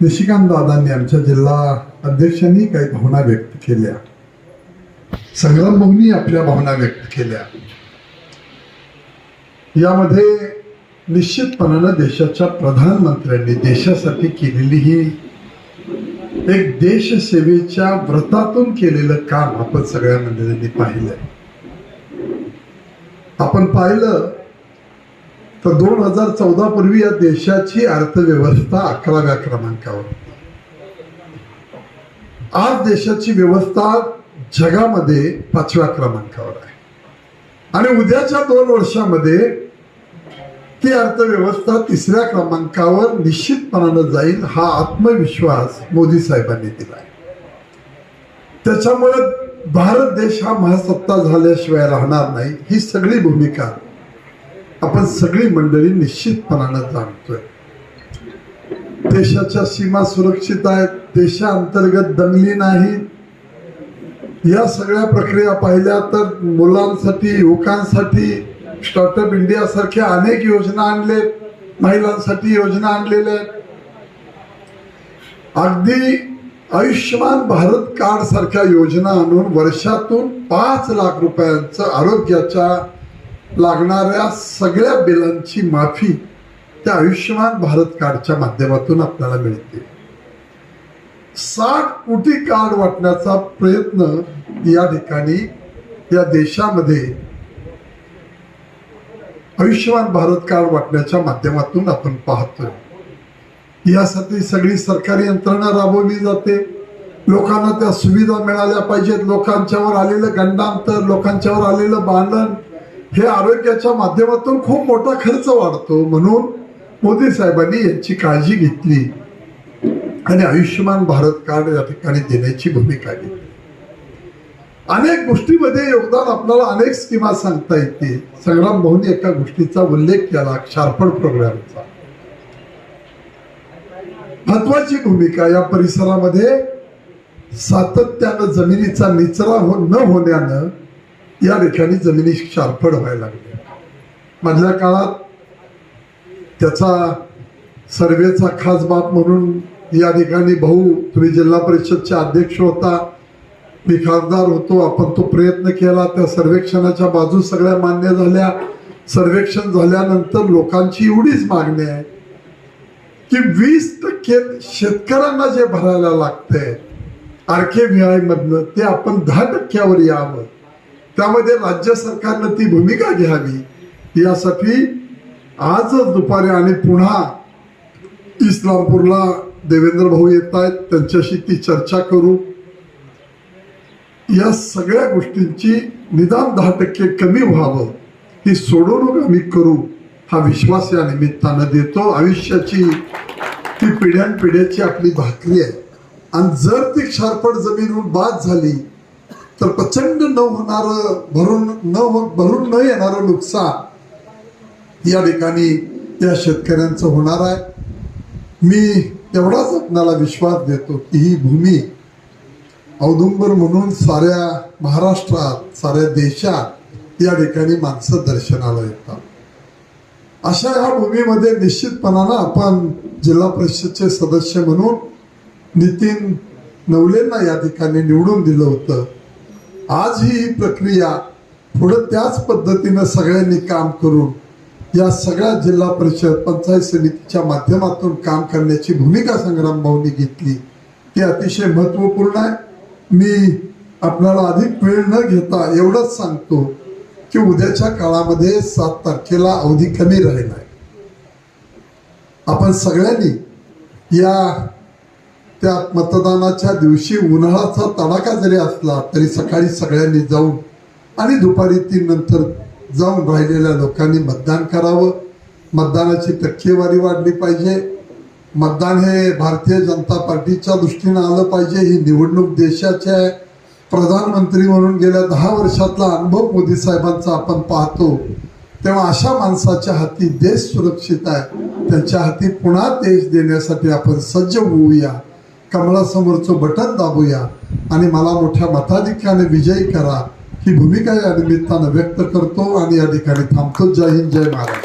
निशिकांत दादांनी आमच्या जिल्हा अध्यक्षांनी काही भावना व्यक्त केल्या. संग्राम भाऊंनी आपल्या भावना व्यक्त केल्या. यामध्ये निश्चितपणानं देशाच्या प्रधानमंत्र्यांनी देशासाठी केलेली ही एक देशसेवेच्या व्रतातून केलेलं काम आपण सगळ्या मंडळींनी पाहिलंय. आपण पाहिलं तर दोन हजार चौदा पूर्वी या देशाची अर्थव्यवस्था अकराव्या क्रमांकावर. आज देशाची व्यवस्था जगामध्ये पाचव्या क्रमांकावर आहे. आणि उद्याच्या दोन वर्षामध्ये ती अर्थव्यवस्था तिसऱ्या क्रमांकावर निश्चितपणानं जाईल हा आत्मविश्वास मोदी साहेबांनी दिलाय. त्याच्यामुळे भारत देश हा महासत्ता झाल्याशिवाय राहणार नाही ही सगळी भूमिका आपण सगळी मंडळी निश्चितपणानं जाणतोय. देशाच्या सीमा सुरक्षित आहेत देशाअंतर्गत दंगली नाही. या सगळ्या प्रक्रिया पाहिल्या तर मुलांसाठी युवकांसाठी स्टार्टअप इंडिया सारख्या अनेक योजना आणले महिलांसाठी योजना आणलेल्या आहेत. अगदी आयुष्यमान भारत कार्ड सारख्या योजना आणून वर्षातून पाच लाख रुपयांचं आरोग्याच्या लागणाऱ्या सगळ्या बिलांची माफी त्या आयुष्यमान भारत कार्डच्या माध्यमातून आपल्याला मिळते. साठ कोटी कार्ड वाटण्याचा प्रयत्न या ठिकाणी या देशामध्ये आयुष्यमान भारत कार्ड वाटण्याच्या माध्यमातून आपण पाहतोय. यासाठी सगळी सरकारी यंत्रणा राबवली जाते. लोकांना त्या सुविधा मिळाल्या पाहिजेत. लोकांच्यावर आलेलं गंडांतर लोकांच्यावर आलेलं भांडण हे आरोग्याच्या माध्यमातून खूप मोठा खर्च वाढतो म्हणून मोदी साहेबांनी यांची काळजी घेतली. आणि आयुष्यमान भारत कार्ड या ठिकाणी देण्याची भूमिका घेतली. अनेक गोष्टीमध्ये योगदान आपल्याला अनेक स्कीमा सांगता येते. संग्राम भाऊनी एका गोष्टीचा उल्लेख केला क्षारफळ प्रोग्रामचा. महत्वाची भूमिका या परिसरामध्ये सातत्यानं जमिनीचा निचरा हो न होण्यानं या ठिकाणी जमिनी क्षारफळ व्हायला लागल्या मधल्या काळात त्याचा सर्वेचा खास बाब म्हणून या ठिकाणी भाऊ. तुम्ही जिल्हा परिषदचे अध्यक्ष होता. मी खासदार होतो. आपण तो प्रयत्न केला. त्या सर्वेक्षणाच्या बाजू सगळ्या मान्य झाल्या. सर्वेक्षण झाल्यानंतर लोकांची एवढीच मागणी आहे की वीस टक्के शेतकऱ्यांना जे भरायला लागतंय आरके व्ही आयमधनं ते आपण दहा टक्क्यावर यावं. त्यामध्ये राज्य सरकारनं ती भूमिका घ्यावी यासाठी आजच दुपारी आणि पुन्हा इस्लामपूरला देवेंद्र भाऊ येत आहेत त्यांच्याशी ती चर्चा करू. या सगळ्या गोष्टींची निदान दहा टक्के कमी व्हावं ही सोडवणूक आम्ही करू हा विश्वास या निमित्तानं देतो. आयुष्याची ती पिढ्यानपिढ्याची आपली भाकरी आहे. आणि जर ती क्षारपड जमीनहून बाद झाली तर प्रचंड न होणारं भरून न हो भरून न येणारं नुकसान या ठिकाणी या शेतकऱ्यांचं होणार आहे. मी एवढाच आपणाला विश्वास देतो की ही भूमी औदुंबर म्हणून साऱ्या महाराष्ट्रात साऱ्या देशात या ठिकाणी माणसं दर्शनाला येतात. अशा ह्या भूमीमध्ये निश्चितपणानं आपण जिल्हा परिषदचे सदस्य म्हणून नितीन नवलेंना या ठिकाणी निवडून दिलं होतं. आज ही प्रक्रिया पुढं त्याच पद्धतीनं सगळ्यांनी काम करून या सगळ्या जिल्हा परिषद पंचायत समितीच्या माध्यमातून काम करण्याची भूमिका संग्राम भाऊनी घेतली ती अतिशय महत्त्वपूर्ण आहे. मी आपल्याला अधिक वेळ न घेता एवढंच सांगतो की उद्याच्या काळामध्ये सात तारखेला अवधी कमी राहिला आहे. आपण सगळ्यांनी या त्या मतदानाच्या दिवशी उन्हाळ्याचा तडाखा जरी असला तरी सकाळी सगळ्यांनी जाऊन आणि दुपारी तीन नंतर जाऊन राहिलेल्या लोकांनी मतदान करावं. मतदानाची टक्केवारी वाढली पाहिजे. मतदान हे भारतीय जनता पार्टीच्या दृष्टीनं आलं पाहिजे. ही निवडणूक देशाची आहे. प्रधानमंत्री म्हणून गेल्या दहा वर्षातला अनुभव मोदी साहेबांचा आपण पाहतो. तेव्हा अशा माणसाच्या हाती देश सुरक्षित आहे. त्यांच्या हाती पुन्हा देश देण्यासाठी आपण सज्ज होऊया. कमळासमोरचं बटन दाबूया आणि मला मोठ्या मताधिक्याने विजयी करा. ही भूमिका या निमित्तानं व्यक्त करतो आणि या ठिकाणी थांबतो. जय हिंद जय महाराज